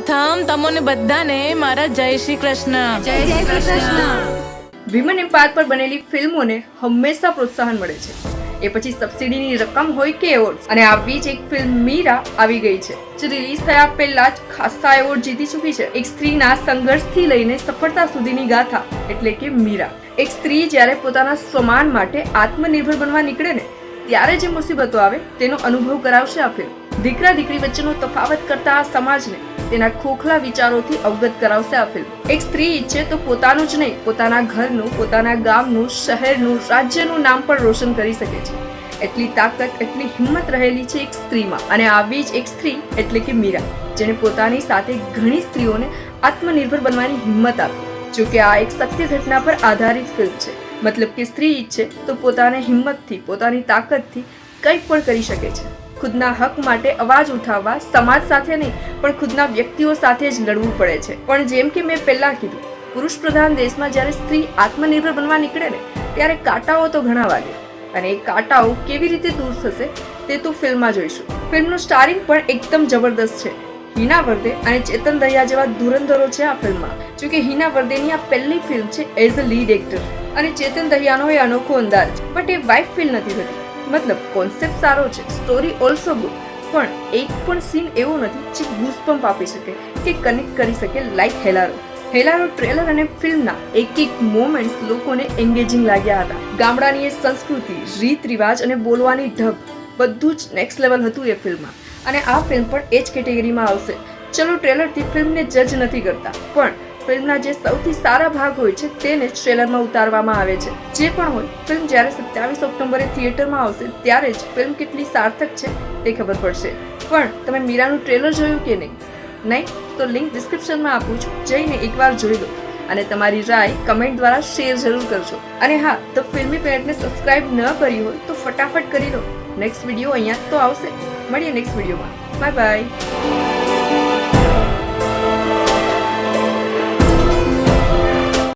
પ્રથમ તમને બધાને મારા જય શ્રી કૃષ્ણ. જય શ્રી કૃષ્ણ. વિમન એમ્પાયર પર બનેલી ફિલ્મોને હંમેશા પ્રોત્સાહન મળે છે. એ પછી સબસિડીની રકમ હોય કે એવોર્ડ અને આવી જ એક ફિલ્મ મીરા આવી ગઈ છે જે રિલીઝ થયા પહેલા જ ખાસા એવોર્ડ જીતી ચૂકી છે. એક સ્ત્રીના સંઘર્ષથી લઈને સફળતા સુધીની ગાથા એટલે કે મીરા. એક સ્ત્રી જ્યારે પોતાના સમાન માટે આત્મનિર્ભર બનવા નીકળે ને ત્યારે જે મુસીબતો આવે તેનો અનુભવ કરાવશે આ ફિલ્મ. દીકરા દીકરી વચ્ચેનો તફાવત કરતા આ સમાજને તેના ખોખલા વિચારોથી અવગત કરાવશે આ ફિલ્મ. એક સ્ત્રી ઈચ્છે તો પોતાનું જ નહીં, પોતાના ઘરનું, પોતાના ગામનું, શહેરનું, રાજ્યનું નામ પણ રોશન કરી શકે છે. એટલી તાકાત, એટલી હિંમત રહેલી છે એક સ્ત્રીમાં અને આવી જ એક સ્ત્રી એટલે કે મીરા, જેણે પોતાની સાથે ઘણી સ્ત્રીઓને આત્મનિર્ભર બનવાની હિંમત આપી. જોકે આ એક સત્ય ઘટના પર આધારિત ફિલ્મ છે. મતલબ કે સ્ત્રી ઈચ્છે તો પોતાને હિંમતથી, પોતાની તાકાતથી કંઈક પણ કરી શકે છે. ખુદના હક માટે અવાજ ઉઠાવવા, સમાજ સાથે નહીં, પણ ખુદના વ્યક્તિઓ સાથે જ લડવું પડે છે. પણ જેમ કે મેં પહેલાં કીધું, પુરુષ પ્રધાન દેશમાં જ્યારે સ્ત્રી આત્મનિર્ભર બનવા નીકળે ને, ત્યારે કાંટાઓ તો ઘણા વાગે. અને એ કાંટાઓ કેવી રીતે દૂર થશે, તે તો ફિલ્મમાં જોઈશું. ફિલ્મનું સ્ટારિંગ પણ એકદમ જબરદસ્ત છે. હિના વર્દે અને ચેતન દહિયા જેવા ધુરંધરો છે આ ફિલ્મમાં. જોકે હિના વર્દેની આ પહેલી ફિલ્મ છે એઝ અ લીડ એક્ટર. અને ચેતન દહિયાનો એ અનોખો અંદાજ. બટ એ વાઇફ ફીલ નથી થતી. મતલબ કોન્સેપ્ટ સારો છે સ્ટોરી ઓલ્સો ગુડ પણ એક પણ સીન એવો નથી જે ગુસપંપ આપી શકે કે કનેક્ટ કરી શકે લાઈક હેલારો. હેલારો ટ્રેલર અને ફિલ્મના એક એક મોમેન્ટ્સ લોકોને એન્ગેજિંગ લાગ્યા હતા. ગામડાની એ સંસ્કૃતિ રીત રિવાજ અને બોલવાની ઢબ બધું જ નેક્સ્ટ લેવલ હતું એ ફિલ્મમાં. અને આ ફિલ્મ પણ એ જ કેટેગરીમાં આવશે. ચલો ટ્રેલરથી ફિલ્મને જજ નથી કરતા. પણ ફિલ્મના જે સૌથી સારા ભાગ હોય છે તેને જ ટ્રેલરમાં ઉતારવામાં આવે છે. જે પણ હોય, ફિલ્મ જ્યારે સત્યાવીસ ઓક્ટોબરે થિયેટરમાં આવશે ત્યારે જ ફિલ્મ કેટલી સાર્થક છે તે ખબર પડશે. પણ તમે મીરાનું ટ્રેલર જોયું કે નહીં? નહીં? તો લિંક ડિસ્ક્રિપ્શનમાં આપું છું. જઈને એકવાર જોઈ લો અને તમારી રાય કમેન્ટ દ્વારા શેર જરૂર કરજો. અને હા, તો ફિલ્મી પેરેન્ટને સબસ્ક્રાઇબ ન કરી હોય તો ફટાફટ કરી લો. નેક્સ્ટ વીડિયો અહીંયા તો આવશે. મળીએ નેક્સ્ટ વિડીયોમાં. Bye bye.